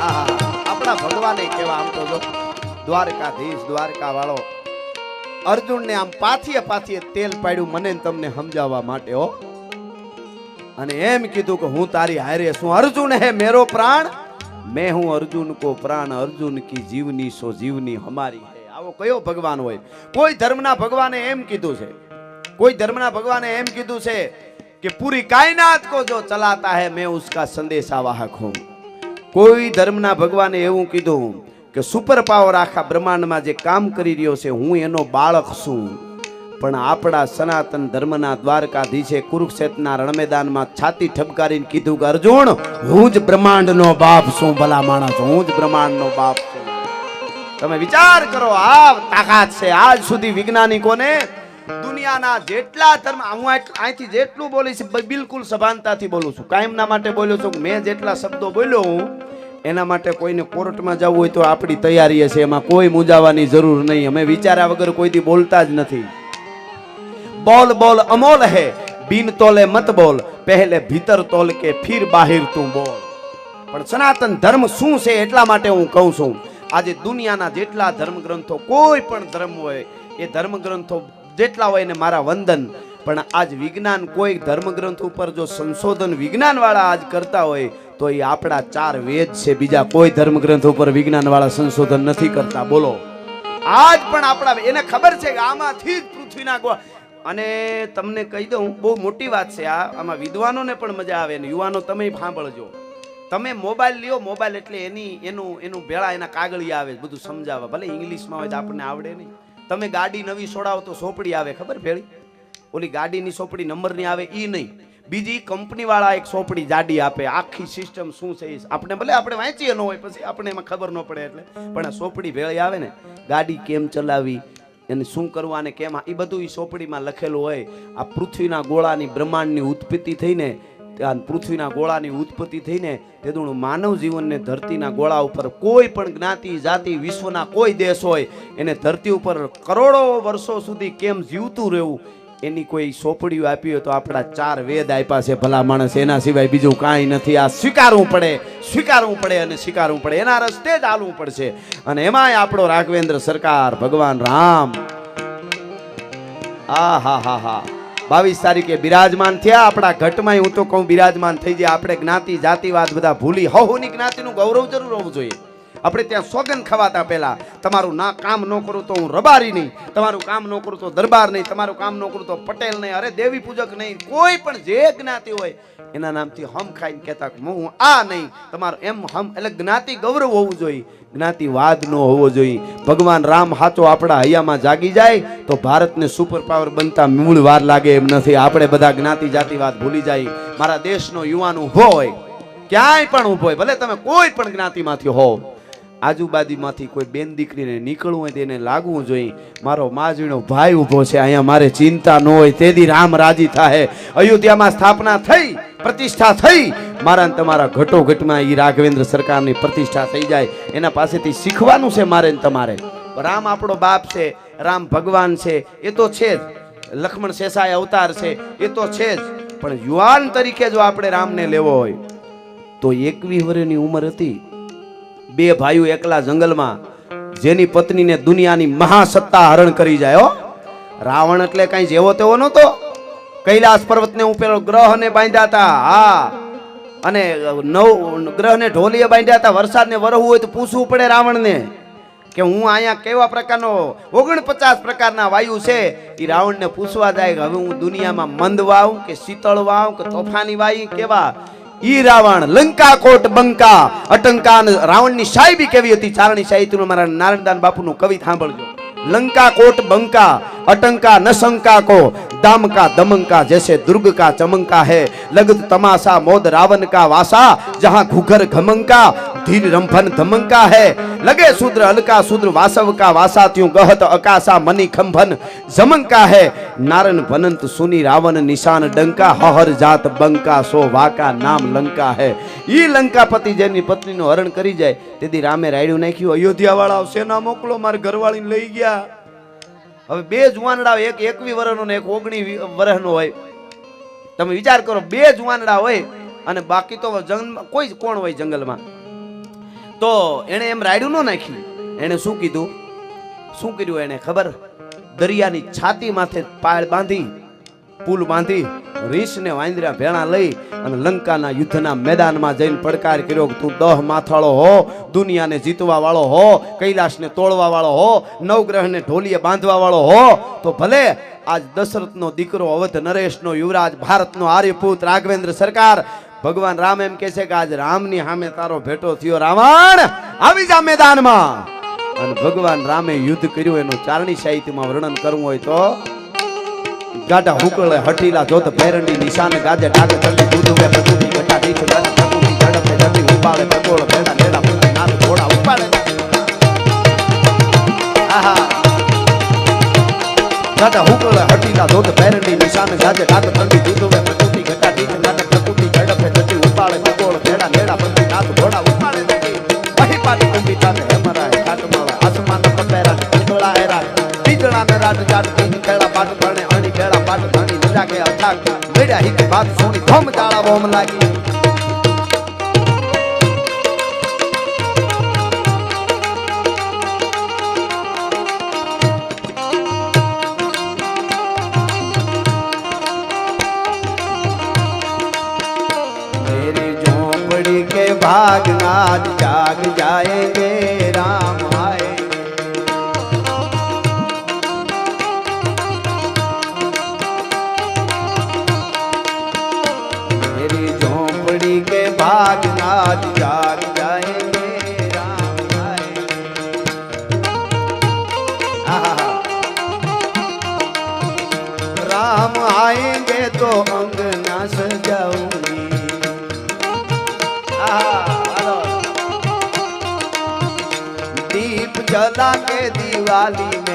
આહા આપણા ભગવાને કેવા આમ તો જો, દ્વારકાધીશ દ્વારકા વાળો અર્જુનને આમ પાથીએ પાથીએ તેલ પાડ્યું મને તમને સમજાવવા માટે, હો. અને એમ કીધું કે હું તારી હારે શું અર્જુન હે મેરો પ્રાણ, મેં હું અર્જુન કો પ્રાણ, અર્જુન કી જીવની સો જીવની હમારી આવો કયો ભગવાન હોય? કોઈ ધર્મના ભગવાને એમ કીધું છે, કોઈ ધર્મના ભગવાને એમ કીધું છે કે પૂરી કાયનાત કો જો ચલાતા હે, મેં ઉસકા સંદેશા વાહક હું. કોઈ ધર્મના ભગવાને એવું કીધું કે સુપર પાવર આખા બ્રહ્માંડમાં જે કામ કરી રહ્યો છે, હું એનો બાળક છું. પણ આપણા સનાતન ધર્મના દ્વારકાધીશે કુરુક્ષેત્રના રણમેદાનમાં છાતી ઠપકારીને કીધું કે, અર્જુન, હું જ બ્રહ્માંડનો બાપ છું, ભલા માણસ, હું જ બ્રહ્માંડનો બાપ છું. તમે વિચાર કરો, આ તાકાત છે. આજ સુધી વૈજ્ઞાનિકોને દુનિયાના જેટલા ધર્મ હું અહીંથી જેટલું બોલીશ બિલકુલ સભાનતાથી બોલું છું. કાયમના માટે બોલ્યો છું મેં જેટલા શબ્દો બોલ્યો હું, એના માટે કોઈને કોર્ટમાં જવું હોય તો આપણી તૈયારી છે. એમાં કોઈ મૂંઝાવાની જરૂર નહીં. અમે વિચાર્યા વગર કોઈથી બોલતા જ નથી. બોલ બોલ, અમોલ હે. બિન તોલે મત બોલ. પહેલે ભીતર તોલ કે ફિર બાહિર તું બોલ. પણ સનાતન ધર્મ શું છે એટલા માટે હું કહું છું. આજે દુનિયાના જેટલા ધર્મ ગ્રંથો કોઈ પણ ધર્મ હોય, એ ધર્મ ગ્રંથો જેટલા હોય ને મારા વંદન. પણ આજ વિજ્ઞાન કોઈ ધર્મગ્રંથ ઉપર જો સંશોધન વિજ્ઞાન વાળા આજ કરતા હોય, તો એ આપણા ચાર વેદ છે. બીજા કોઈ ધર્મગ્રંથ ઉપર વિજ્ઞાન વાળા સંશોધન નથી કરતા. બોલો. આજ પણ આપણા એને ખબર છે કે આમાંથી જ પૃથ્વીના ગો અને તમને કહી દઉં, બહુ મોટી વાત છે આ. આમાં વિદ્વાનોને પણ મજા આવે ને યુવાનો તમે સાંભળજો. તમે મોબાઈલ લ્યો, મોબાઈલ એટલે એની એનું એનું ભેળા એના કાગળિયા આવે બધું સમજાવે. ભલે ઇંગ્લિશમાં હોય તો આપણને આવડે નહીં. તમે ગાડી નવી છોડાવો તો સોપડી આવે, ખબર ભેળી ઓલી ગાડીની સોપડી નંબરની આવે એ નહીં. બીજી કંપનીવાળા એક સોપડી જાડી આપે. આખી સિસ્ટમ શું છે આપણે ભલે આપણે વાંચીએ ન હોય, પછી આપણે એમાં ખબર ન પડે એટલે. પણ આ સોપડી ભેળી આવે ને, ગાડી કેમ ચલાવી, એને શું કરવા અને કેમ એ બધું એ સોપડીમાં લખેલું હોય. આ પૃથ્વીના ગોળાની બ્રહ્માંડની ઉત્પત્તિ થઈને પૃથ્વીના ગોળાની ઉત્પત્તિ થઈને તેદુણું માનવ જીવનને ધરતીના ગોળા ઉપર કોઈ પણ જ્ઞાતિ, જાતિ, વિશ્વના કોઈ દેશ હોય, એને ધરતી ઉપર કરોડો વર્ષો સુધી કેમ જીવતું રહેવું, એની કોઈ સોપડીઓ આપી હોય તો આપણા ચાર વેદ આપ્યા છે, ભલા માણસ, એના સિવાય બીજું કાંઈ નથી. આ સ્વીકારવું પડે સ્વીકારવું પડે અને સ્વીકારવું પડે. એના રસ્તે જ હાલવું પડશે. અને એમાંય આપણો રાઘવેન્દ્ર સરકાર, ભગવાન રામ. આ હા હા હા. બાવીસ તારીખે બિરાજમાન થયા. આપણા ઘટમાં હું તો કહું બિરાજમાન થઈ જાય. આપણે જ્ઞાતિ, જાતિવાદ બધા ભૂલી. હવની જ્ઞાતિનું ગૌરવ જરૂર હોવું જોઈએ. આપણે ત્યાં સોગન ખવાતા પહેલા તમારું ના કામ ન કરું તો હું રબારી નહીં, તમારું કામ ન કરું તો દરબાર નહીં, તમારું કામ ન કરું તો પટેલ નહીં, અરે દેવી પૂજક નહીં, કોઈ પણ જે જ્ઞાતિ હોય, એના નામથી હમ ખાઈને કહેતા હું આ નહીં, તમારું એમ હમ, એટલે જ્ઞાતિ ગૌરવ હોવું જોઈએ જ્ઞાતિવાદ ન હોવો જોઈએ, ભગવાન રામ હાચો આપણા હૈયામાં જાગી જાય તો ભારતને સુપર પાવર બનતા મૂળ વાર લાગે એમ નથી, આપણે બધા જ્ઞાતિ જાતિવાદ ભૂલી જાય, મારા દેશનો યુવાન ઊભો હોય, ક્યાંય પણ ઊભો હોય, ભલે તમે કોઈ પણ જ્ઞાતિમાંથી હો આજુબાજુમાંથી કોઈ બેન દીકરીને નીકળવું હોય તેને લાગવું જોઈએ. મારો માજીનો ભાઈ ઊભો છે, અહીંયા મારે ચિંતા ન હોય તેથી રામ રાજી થાય અયોધ્યામાં સ્થાપના થઈ, પ્રતિષ્ઠા થઈ, મારા તમારા ઘટોઘટમાં એ રાઘવેન્દ્ર સરકારની પ્રતિષ્ઠા થઈ જાય. એના પાસેથી શીખવાનું છે મારે તમારે. રામ આપણો બાપ છે, રામ ભગવાન છે, એ તો છે જ. લક્ષ્મણ શેષાય અવતાર છે, એ તો છે જ. પણ યુવાન તરીકે જો આપણે રામને લેવો હોય, તો એકવી વર્ષની ઉંમર હતી. બે ભાઈઓ એકલા જંગલમાં જેની પત્નીને દુનિયાની મહાસત્તા હરણ કરી જાય, હો. રાવણ એટલે કઈ જેવો તેવો નહોતો. કૈલાસ પર્વતને ઉપેલો ગ્રહને બાંધ્યા હતા. હા. અને નવ, ગ્રહને ઢોલીએ બાંધ્યા હતા. વરસાદને વરવું હોય તો પૂછવું પડે રાવણને કે હું અહીંયા કેવા પ્રકારનો, ઓગણપચાસ પ્રકારના વાયુ છે? એ રાવણને પૂછવા જાય કે હવે હું દુનિયામાં મંદ વાવ કે શીતળ વાવ કે તોફાની વાયુ, કેવા? ઈ રાવણ લંકા કોટ બંકા અટંકા રાવણની સાહેબી કેવી હતી? ચારણી સાહિત્યનું મારા નારાયણદાન બાપુનું કવિ સાંભળજો. લંકા કોટ બંકા અટંકા ન શંકા કો दाम का दमन का जैसे दुर्ग का चमंका है लगत तमाशा मोद रावण का वासा जहाँ घुघर घमंका धीर रंभन धमंका है लगे शूद्र अलका शूद्र वासव का वासा त्यों गहत अकाशा मणि खंभन जमंका है नारन भनंत सुनी रावण निशान डंका हहर जात બંકા સો વાકા નામ લંકા હે ઈ લંકાપતિ જેની પત્નીનું હરણ કરી જાય તેથી રામે રાયડું નાખ્યું અયોધ્યા વાળા સેના મોકલો મારી ઘરવાળીને લઈ ગયા હવે બે જુવાનડા એક એકવી વર્ષનો ને એક ઓગણી વર્ષનો હોય. તમે વિચાર કરો, બે જુવાનડા હોય અને બાકી તો જંગલમાં કોઈ કોણ હોય જંગલમાં? તો એણે એમ રાયડું ન નાખ્યું. એણે શું કીધું? શું કર્યું એણે ખબર? દરિયાની છાતી માથે પાળ બાંધી, પુલ બાંધી રીછને વાંદરા ભેણા લઈ અને લંકાના યુદ્ધના મેદાનમાં જઈને પડકાર કર્યો કે તું દહ માથાળો હો, દુનિયાને જીતવા વાળો હો કૈલાસને તોડવા વાળો હો, નવગ્રહને ઢોલીએ બાંધવા વાળો હો, તો ભલે આજ દશરથનો દીકરો અવધ નરેશનો યુવરાજ ભારતનો આર્યપુત રાઘવેન્દ્ર સરકાર, ભગવાન રામ એમ કે છે કે આજ રામની સામે તારો ભેટો થયો. રાવણ, આવી જા મેદાનમાં. અને ભગવાન રામે યુદ્ધ કર્યું, એનું ચારણી સાહિત્યમાં વર્ણન કરવું હોય તો ગાઢા હુકળે, હઠીલા જોત ભેરંડી, નિશાન ગાજે ડાગ તલ્લી દૂધવે પ્રકૃતિ ઘટા દીઠ ગન પ્રકૃતિ ઝડપે ઝડપી ઉપાડે પ્રકોળ ભેડા ભેડા પુત્રી નાથ ઘોડા ઉપાડે. આહા. ગાઢા હુકળે, હઠીલા જોત ભેરંડી, નિશાન ગાજે ડાગ તલ્લી દૂધવે પ્રકૃતિ ઘટા દીઠ ગન પ્રકૃતિ ઝડપે ઝડપી ઉપાડે પ્રકોળ ભેડા ભેડા પુત્રી નાથ ઘોડા ઉપાડે. વહી પાડી કુંભી તાને હેમરાય, કાટમાળા, આસમાન પર કપેરા ઈંડોળા હેરા ઈંડોળા ને રાત જાત કેળા પાટ ભણે અણી કેળા નજા કે અથાક મેડ્યા હિક બાત સોની ધોમ તાળા બોમ લાગી मेरी झोपड़ी के भाग आज जाग जाएंगे भाग जाग जाएँगे राम आएँगे राम आएँगे तो अंगना सजाऊँगी। दीप जला के दिवाली में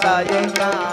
सायका